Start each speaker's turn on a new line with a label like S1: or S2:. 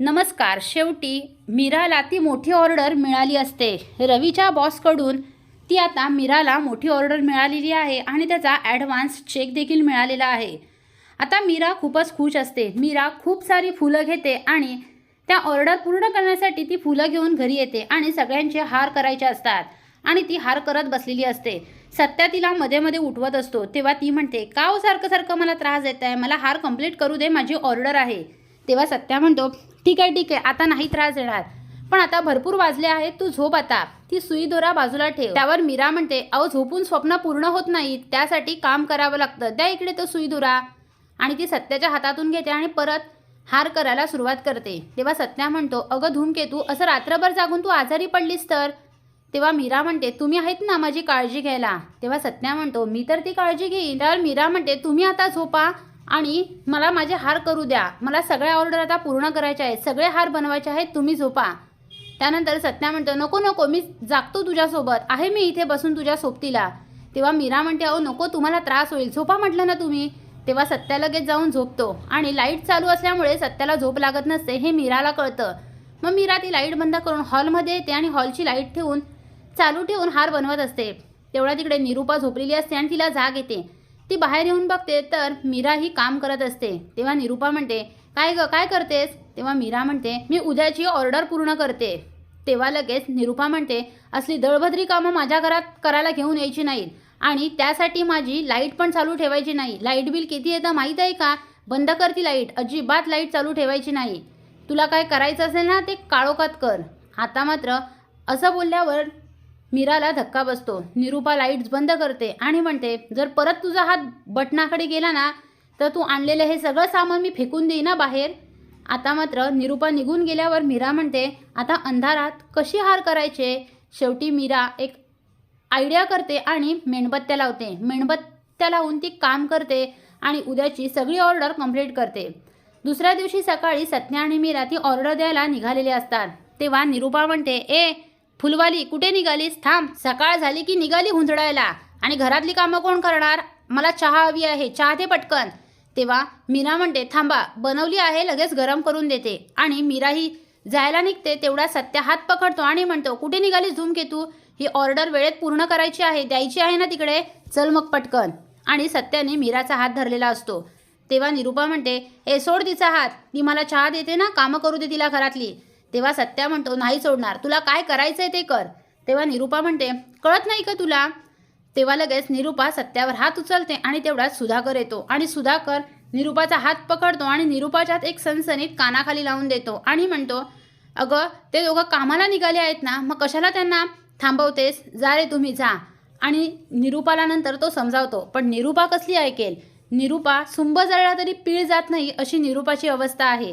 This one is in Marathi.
S1: नमस्कार शेवटी मीराला ती मोठी ऑर्डर मिळाली असते. रवीच्या बॉसकडून ती आता मीराला मोठी ऑर्डर मिळालेली आहे आणि त्याचा ॲडव्हान्स चेक देखील मिळालेला आहे. आता मीरा खूपच खुश असते. मीरा खूप सारी फुलं घेते आणि त्या ऑर्डर पूर्ण करण्यासाठी ती फुलं घेऊन घरी येते आणि सगळ्यांचे हार करायचे असतात आणि ती हार करत बसलेली असते. सत्या तिला मध्ये मध्ये उठवत असतो. तेव्हा ती म्हणते का हो सारखं सारखं मला त्रास देत आहे मला हार कंप्लीट करू दे. माझी ऑर्डर आहे. तेव्हा सत्या म्हणतो ठीक आहे ठीक आहे. आता नाही त्रास देणार. पण आता भरपूर वाजले आहेत तू झोप आता. ती सुई दोरा बाजूला ठेव. त्यावर मीरा म्हणते अहो झोपून स्वप्न पूर्ण होत नाही त्यासाठी काम करावं लागतं. द्या इकडे तो सुई दोरा. आणि ती सत्याच्या हातातून घेते आणि परत हार करायला सुरुवात करते. तेव्हा सत्या म्हणतो अगं धूमकेतू असं रात्रभर जागून तू आजारी पडलीस तर? तेव्हा मीरा म्हणते तुम्ही आहेत ना माझी काळजी घ्यायला? तेव्हा सत्या म्हणतो मी तर ती काळजी घेईन. त्यावर मीरा म्हणते तुम्ही आता झोपा. आणि मला माझे हार करू द्या. मला सगळ्या ऑर्डर आता पूर्ण करायच्या आहेत. सगळे हार बनवायचे आहेत तुम्ही झोपा. त्यानंतर सत्या म्हणतो नको नको मी जागतो तुझ्यासोबत. आहे मी इथे बसून तुझ्या सोबतीला. तेव्हा मीरा म्हणते अहो नको तुम्हाला त्रास होईल. झोपा म्हटलं ना तुम्ही. तेव्हा सत्या लगेच जाऊन झोपतो. आणि लाइट चालू असल्यामुळे सत्याला झोप लागत नसते हे मीराला कळतं. मग मीरा ती लाइट बंद करून हॉलमध्ये येते आणि हॉलची लाइट ठेवून चालू ठेवून हार बनवत असते. तेवढ्या तिकडे निरूपा झोपलेली असते आणि तिला जाग येते. ती बाहेर येऊन बघते तर मीरा ही काम करत असते. तेव्हा निरूपा म्हणते काय ग काय करतेस? तेव्हा मीरा म्हणते मी उद्याची ऑर्डर पूर्ण करते. तेव्हा लगेच निरूपा म्हणते असली दळभद्री कामं माझ्या घरात करायला घेऊन यायची नाहीत आणि त्यासाठी माझी लाइट पण चालू ठेवायची नाही. लाइट बिल किती येतं माहीत आहे का? बंद कर ती लाइट. अजिबात लाइट चालू ठेवायची नाही. तुला काय करायचं असेल ना ते काळोखात कर. आता मात्र असं बोलल्यावर मीराला धक्का बसतो. निरूपा लाईट्स बंद करते आणि म्हणते जर परत तुझा हात बटनाकडे गेला ना तर तू आणलेलं हे सगळं सामान मी फेकून देईन ना बाहेर. आता मात्र निरूपा निघून गेल्यावर मीरा म्हणते आता अंधारात कशी हार करायचे? शेवटी मीरा एक आयडिया करते आणि मेणबत्त्या लावते. मेणबत्त्या लावून ती काम करते आणि उद्याची सगळी ऑर्डर कंप्लीट करते. दुसऱ्या दिवशी सकाळी सत्या आणि मीरा ती ऑर्डर द्यायला निघालेले असतात. तेव्हा निरूपा म्हणते ए फुलवाली कुठे निघालीस? थांब सकाळ झाली की निघाली हुंजडायला. आणि घरातली कामं कोण करणार? मला चहा हवी आहे चहा दे पटकन. तेव्हा मीरा म्हणते थांबा बनवली आहे लगेच गरम करून देते. आणि मीरा ही जायला निघते तेवढा सत्या हात पकडतो आणि म्हणतो कुठे निघालीस धूमकेतू ही ऑर्डर वेळेत पूर्ण करायची आहे द्यायची आहे ना तिकडे? चल मग पटकन. आणि सत्याने मीराचा हात धरलेला असतो. तेव्हा निरूपा म्हणते ए सोड तिचा हात. ती मला चहा देते ना कामं करू दे तिला घरातली. तेव्हा सत्या म्हणतो नाही सोडणार. तुला काय करायचंय ते कर. तेव्हा निरूपा म्हणते कळत नाही का तुला? तेव्हा लगेच निरूपा सत्यावर हात उचलते आणि तेवढ्यात सुधाकर येतो. आणि सुधाकर निरूपाचा हात पकडतो आणि निरूपाच्यात एक सनसनीत कानाखाली लावून देतो आणि म्हणतो अगं ते दोघं कामाला निघाले आहेत ना मग कशाला त्यांना थांबवतेस? जा रे तुम्ही जा. आणि निरूपाला नंतर तो समजावतो पण निरूपा कसली ऐकेल? निरूपा सुंब जळला तरी पीळ जात नाही अशी निरूपाची अवस्था आहे.